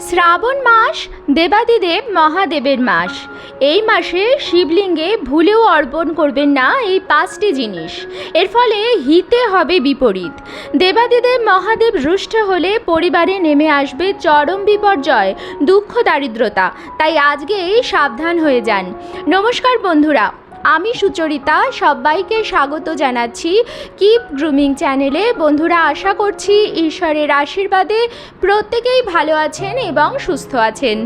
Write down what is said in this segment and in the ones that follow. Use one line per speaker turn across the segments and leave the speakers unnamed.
শ্রাবণ মাস দেবাদিদেব মহাদেবের মাস। এই মাসে শিবলিঙ্গে ভুলেও অর্পণ করবেন না এই পাঁচটি জিনিস। এর ফলে হিতে হবে বিপরীত। দেবাদিদেব মহাদেব রুষ্ট হলে পরিবারে নেমে আসবে চরম বিপর্যয়, দুঃখ দারিদ্রতা। তাই আজকেই সাবধান হয়ে যান। নমস্কার বন্ধুরা। আমি সুচরিতা সবাইকে স্বাগত জানাচ্ছি কিপ গ্রুমিং চ্যানেলে বন্ধুরা, আশা করছি ঈশ্বরের আশীর্বাদে প্রত্যেকেই ভালো আছেন এবং সুস্থ আছেন।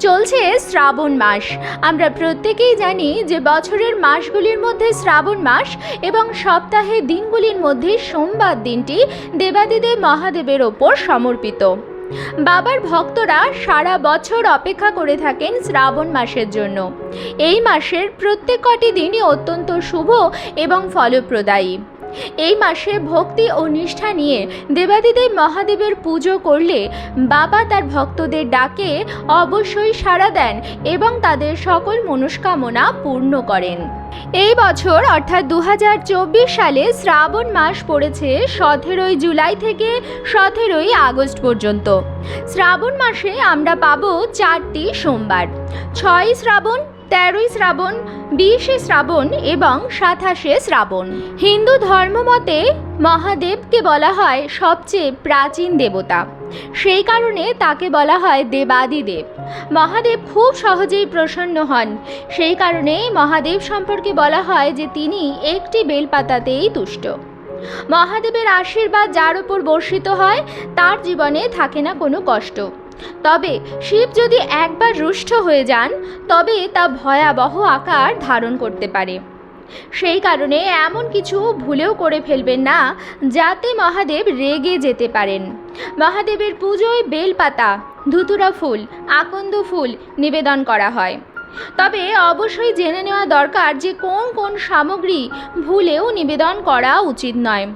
চলছে শ্রাবণ মাস। আমরা প্রত্যেকেই জানি যে বছরের মাসগুলির মধ্যে শ্রাবণ মাস এবং সপ্তাহে দিনগুলির মধ্যে সোমবার দিনটি দেবাদিদেব মহাদেবের ওপর সমর্পিত। বাবার ভক্তরা সারা বছর অপেক্ষা করে থাকেন শ্রাবণ মাসের জন্য। এই মাসের প্রত্যেক কটি দিনই অত্যন্ত শুভ এবং ফলপ্রদায়ী। এই মাসে ভক্তি ও নিষ্ঠা নিয়ে দেবাদিদেব মহাদেবের পুজো করলে বাবা তার ভক্তদের ডাকে অবশ্যই সাড়া দেন এবং তাদের সকল মনস্কামনা পূর্ণ করেন। এই বছর, অর্থাৎ দু হাজার চব্বিশ সালে শ্রাবণ মাস পড়েছে সতেরোই জুলাই থেকে সতেরোই আগস্ট পর্যন্ত। শ্রাবণ মাসে আমরা পাবো চারটি সোমবার। ছয়ই শ্রাবণ, তেরোই শ্রাবণ বিশে শ্রাবণ এবং সাতাশে শ্রাবণ। হিন্দু ধর্মমতে মহাদেবকে বলা হয় সবচেয়ে প্রাচীন দেবতা। সেই কারণে তাকে বলা হয় দেবাদিদেব। মহাদেব খুব সহজেই প্রসন্ন হন। সেই কারণে মহাদেব সম্পর্কে বলা হয় যে তিনি একটি বেলপাতাতেই তুষ্ট। মহাদেবের আশীর্বাদ যার উপর বর্ষিত হয়, তার জীবনে থাকে না কোনো কষ্ট। তবে শিব যদি একবার রুষ্ট হয়ে যান, তবে তা ভয়াবহ আকার ধারণ করতে পারে। সেই কারণে এমন কিছু ভুলেও করে ফেলবেন না, যাতে মহাদেব রেগে যেতে পারেন। মহাদেবের পুজোয় বেলপাতা, ধুতুরা ফুল, আকন্দ ফুল নিবেদন করা হয়। তবে অবশ্যই জেনে নেওয়া দরকার যে কোন কোন সামগ্রী ভুলেও নিবেদন করা উচিত নয়।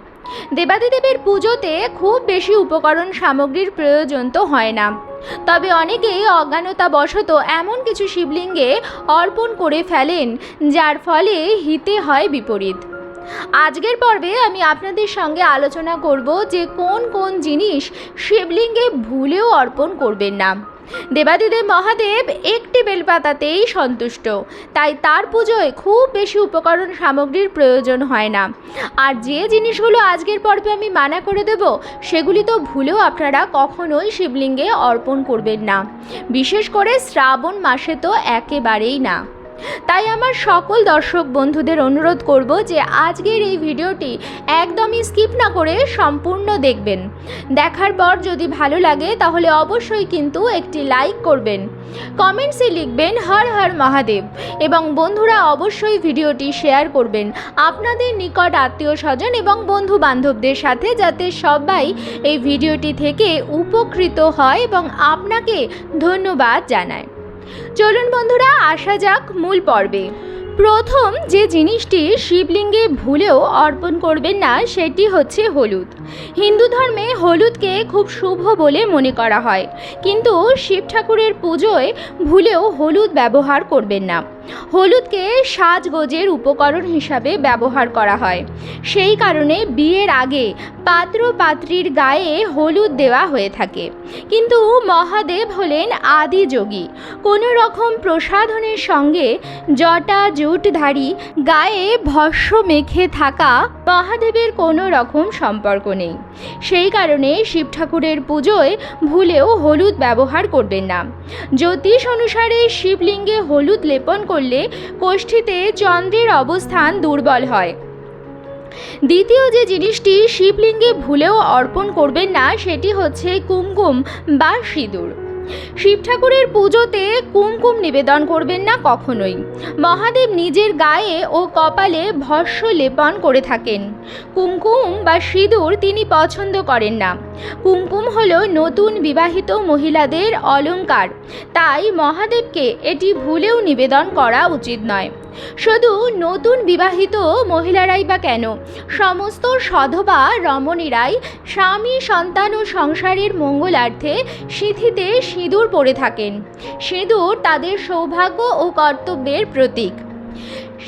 দেবাদিদেবের পুজোতে খুব বেশি উপকরণ সামগ্রীর প্রয়োজন তো হয় না। তবে অনেকেই অজ্ঞানতাবশত এমন কিছু শিবলিঙ্গে অর্পণ করে ফেলেন, যার ফলে হিতে হয় বিপরীত। আজকের পর্বে আমি আপনাদের সঙ্গে আলোচনা করব যে কোন কোন জিনিস শিবলিঙ্গে ভুলেও অর্পণ করবেন না। দেবাদিদেব মহাদেব একটি বেলপাতাতেই সন্তুষ্ট। তাই তার পুজোয় খুব বেশি উপকরণ সামগ্রীর প্রয়োজন হয় না। আর যে জিনিসগুলো আজকের পর্বে আমি মানা করে দেব, সেগুলি তো ভুলেও আপনারা কখনোই শিবলিঙ্গে অর্পণ করবেন না। বিশেষ করে শ্রাবণ মাসে তো একেবারেই না। তাই আমার সকল দর্শক বন্ধুদের অনুরোধ করব যে আজকের এই ভিডিওটি একদমই স্কিপ না করে সম্পূর্ণ দেখবেন। দেখার পর যদি ভালো লাগে তাহলে অবশ্যই কিন্তু একটি লাইক করবেন। কমেন্টসে লিখবেন হর হর মহাদেব এবং বন্ধুরা অবশ্যই ভিডিওটি শেয়ার করবেন আপনাদের নিকট আত্মীয় স্বজন এবং বন্ধু বান্ধবদের সাথে যাতে সবাই এই ভিডিওটি থেকে উপকৃত হয় এবং আপনাকে ধন্যবাদ জানায়। চলুন বন্ধুরা, আসা যাক মূল পর্বে। প্রথম যে জিনিসটি শিবলিঙ্গে ভুলেও অর্পণ করবেন না, সেটি হচ্ছে হলুদ। হিন্দু ধর্মে হলুদকে খুব শুভ বলে মনে করা হয়। কিন্তু শিব ঠাকুরের পুজোয় ভুলেও হলুদ ব্যবহার করবেন না। হলুদকে সাজগোজের উপকরণ হিসাবে ব্যবহার করা হয়। সেই কারণে বিয়ের আগে পাত্র পাত্রীর গায়ে হলুদ দেওয়া হয়ে থাকে। কিন্তু মহাদেব হলেন আদি যোগী। কোনো রকম প্রসাধনের সঙ্গে জটা, জুটধারী গায়ে ভস্য মেখে থাকা মহাদেবের কোনো রকম সম্পর্ক নেই। সেই কারণে শিব ঠাকুরের পুজোয় ভুলেও হলুদ ব্যবহার করবেন না। জ্যোতিষ অনুসারে শিবলিঙ্গে হলুদ লেপন করলে কোষ্ঠীতে চন্দ্রের অবস্থান দুর্বল হয়। দ্বিতীয় যে জিনিসটি শিবলিঙ্গে ভুলেও অর্পণ করবেন না, সেটি হচ্ছে কুমকুম বা সিঁদুর। শিব ঠাকুরের পুজোতে কুমকুম নিবেদন করবেন না কখনোই। মহাদেব নিজের গায়ে ও কপালে ভস্য লেপন করে থাকেন। কুমকুম বা সিঁদুর তিনি পছন্দ করেন না। কুমকুম হল নতুন বিবাহিত মহিলাদের অলঙ্কার তাই মহাদেবকে এটি ভুলেও নিবেদন করা উচিত নয়। শুধু নতুন বিবাহিত মহিলারাই বা কেন? সমস্ত সধবা রমণীরাই স্বামী, সন্তান ও সংসারের মঙ্গলার্থে সিঁথিতে সিঁদুর পরে থাকেন। সিঁদুর তাদের সৌভাগ্য ও কর্তব্যের প্রতীক।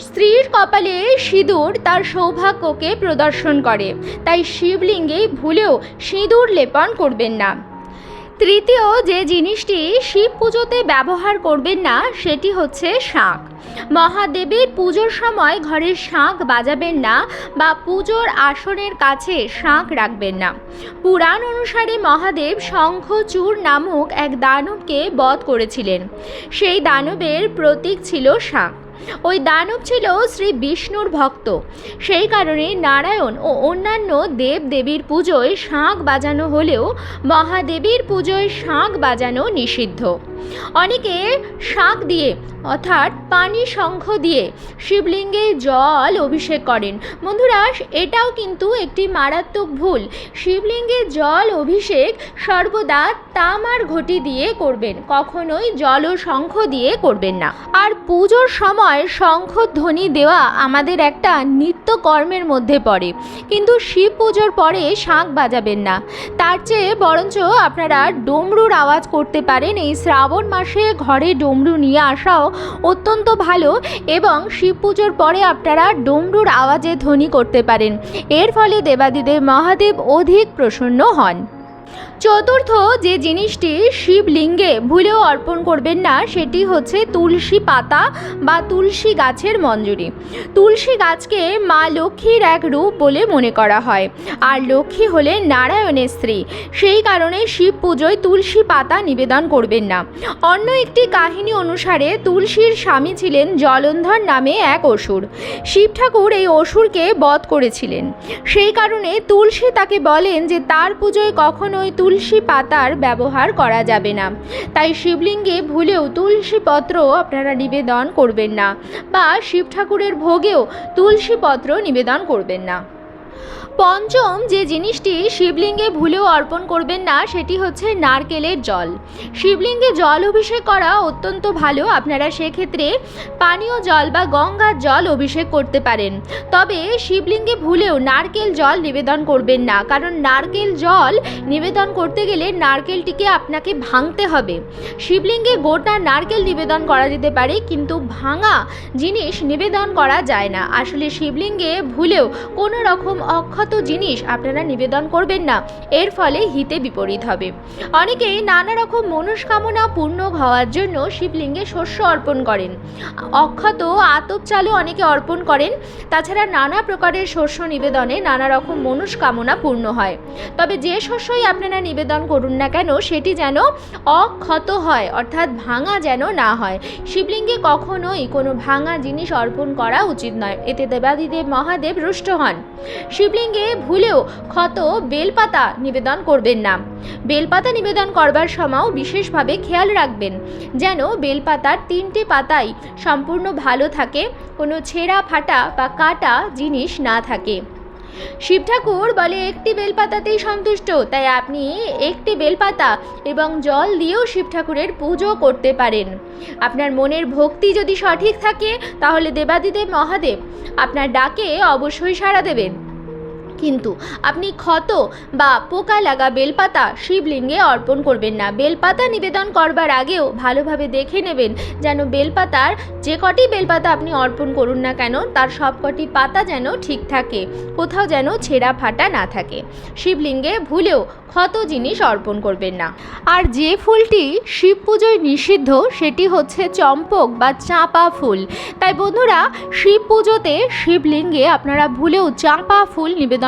স্ত্রীর কপালে সিঁদুর তার সৌভাগ্যকে প্রদর্শন করে, তাই শিবলিঙ্গে ভুলেও সিঁদুর লেপন করবেন না। তৃতীয় যে জিনিসটি শিব পুজোতে ব্যবহার করবেন না, সেটি হচ্ছে শাঁখ। মহাদেবের পুজোর সময় ঘরের শাঁখ বাজাবেন না বা পুজোর আসনের কাছে শাঁখ রাখবেন না। পুরাণ অনুসারে মহাদেব শঙ্খচূর নামক এক দানবকে বধ করেছিলেন। সেই দানবের প্রতীক ছিল শাঁখ। ওই দানব ছিল শ্রী বিষ্ণুর ভক্ত। সেই কারণে নারায়ণ ও অন্যান্য দেব দেবীর পুজোয় শাঁখ বাজানো হলেও মহাদেবীর পুজোয় শাঁখ বাজানো নিষিদ্ধ। অনেকে শাঁখ দিয়ে, অর্থাৎ পানি শঙ্খ দিয়ে শিবলিঙ্গে জল অভিষেক করেন। বন্ধুরা, এটাও কিন্তু একটি মারাত্মক ভুল। শিবলিঙ্গে জল অভিষেক সর্বদা তামার ঘটি দিয়ে করবেন, কখনোই জল ও শঙ্খ দিয়ে করবেন না। আর পুজোর সময় শঙ্খ ধ্বনি দেওয়া আমাদের একটা নিত্য কর্মের মধ্যে পড়ে। কিন্তু শিব পুজোর পরে শাঁখ বাজাবেন না। তার চেয়ে বরঞ্চ আপনারা ডমরুর আওয়াজ করতে পারেন। এই শ্রাবণ মাসে ঘরে ডমরু নিয়ে আসাও অত্যন্ত ভালো এবং শিব পুজোর পরে আপনারা ডমরুর আওয়াজে ধ্বনি করতে পারেন। এর ফলে দেবাদিদেব মহাদেব অধিক প্রসন্ন হন। চতুর্থ যে জিনিসটি শিবলিঙ্গে ভুলেও অর্পণ করবেন না, সেটি হচ্ছে তুলসী পাতা বা তুলসী গাছের মঞ্জুরি। তুলসী গাছকে মা লক্ষ্মীর এক রূপ বলে মনে করা হয়। আর লক্ষ্মী হলেন নারায়ণের স্ত্রী। সেই কারণে শিব পুজোয় তুলসী পাতা নিবেদন করবেন না। অন্য একটি কাহিনী অনুসারে তুলসীর স্বামী ছিলেন জলন্ধর নামে এক অসুর। শিব ঠাকুর এই অসুরকে বধ করেছিলেন। সেই কারণে তুলসী তাকে বলেন যে, তার পুজোয় কখনোই তুলসী পাতার ব্যবহার করা যাবে না। তাই শিবলিঙ্গে ভুলেও তুলসী পত্র আপনারা নিবেদন করবেন না বা শিব ঠাকুরের ভোগেও তুলসী পত্র নিবেদন করবেন না। পঞ্চম যে জিনিসটি শিবলিঙ্গে ভুলেও অর্পণ করবেন না, সেটি হচ্ছে নারকেলের জল। শিবলিঙ্গে জল অভিষেক করা অত্যন্ত ভালো। আপনারা সেক্ষেত্রে পানীয় জল বা গঙ্গার জল অভিষেক করতে পারেন। তবে শিবলিঙ্গে ভুলেও নারকেল জল নিবেদন করবেন না, কারণ নারকেল জল নিবেদন করতে গেলে নারকেলটিকে আপনাকে ভাঙতে হবে। শিবলিঙ্গে গোটা নারকেল নিবেদন করা যেতে পারে, কিন্তু ভাঙা জিনিস নিবেদন করা যায় না। আসলে শিবলিঙ্গে ভুলেও কোনো রকম অক্ষত জিনিস আপনারা নিবেদন করবেন না। এর ফলে হিতে বিপরীত হবে। অনেকেই নানা রকম মনস্কামনা পূর্ণ হওয়ার জন্য শিবলিঙ্গে শস্য অর্পণ করেন। অক্ষত আতপ চালও অনেকে অর্পণ করেন। তাছাড়া নানা প্রকারের শস্য নিবেদনে নানা রকম মনস্কামনা পূর্ণ হয়। তবে যে শস্যই আপনারা নিবেদন করুন না কেন, সেটি যেন অক্ষত হয়, অর্থাৎ ভাঙা যেন না হয়। শিবলিঙ্গে কখনোই কোনো ভাঙা জিনিস অর্পণ করা উচিত নয়। এতে দেবাদিদেব মহাদেব রুষ্ট হন। শিবলিঙ্গে ভুলেও ক্ষত বেলপাতা নিবেদন করবেন না। বেলপাতা নিবেদন করবার সময়ও বিশেষভাবে খেয়াল রাখবেন, যেন বেলপাতার তিনটে পাতাই সম্পূর্ণ ভালো থাকে, কোনো ছেঁড়া, ফাটা বা কাটা জিনিস না থাকে। শিব ঠাকুর বলে, একটি বেলপাতাতেই সন্তুষ্ট। তাই আপনি একটি বেলপাতা এবং জল দিয়েও শিব ঠাকুরের পুজো করতে পারেন। আপনার মনের ভক্তি যদি সঠিক থাকে, তাহলে দেবাদিদেব মহাদেব আপনার ডাকে অবশ্যই সাড়া দেবেন। কিন্তু আপনি ক্ষত বা পোকা লাগা বেলপাতা শিবলিঙ্গে অর্পণ করবেন না। বেলপাতা নিবেদন করবার আগেও ভালোভাবে দেখে নেবেন যেন বেলপাতার যে কটি বেলপাতা আপনি অর্পণ করুন না কেন, তার সব কটি পাতা যেন ঠিক থাকে, কোথাও যেন ছেঁড়া ফাটা না থাকে। শিবলিঙ্গে ভুলেও ক্ষত জিনিস অর্পণ করবেন না। আর যে ফুলটি শিব পুজোয় নিষিদ্ধ, সেটি হচ্ছে চম্পক বা চাঁপা ফুল। তাই বন্ধুরা শিব পুজোতে শিবলিঙ্গে আপনারা ভুলেও চাঁপা ফুল নিবেদন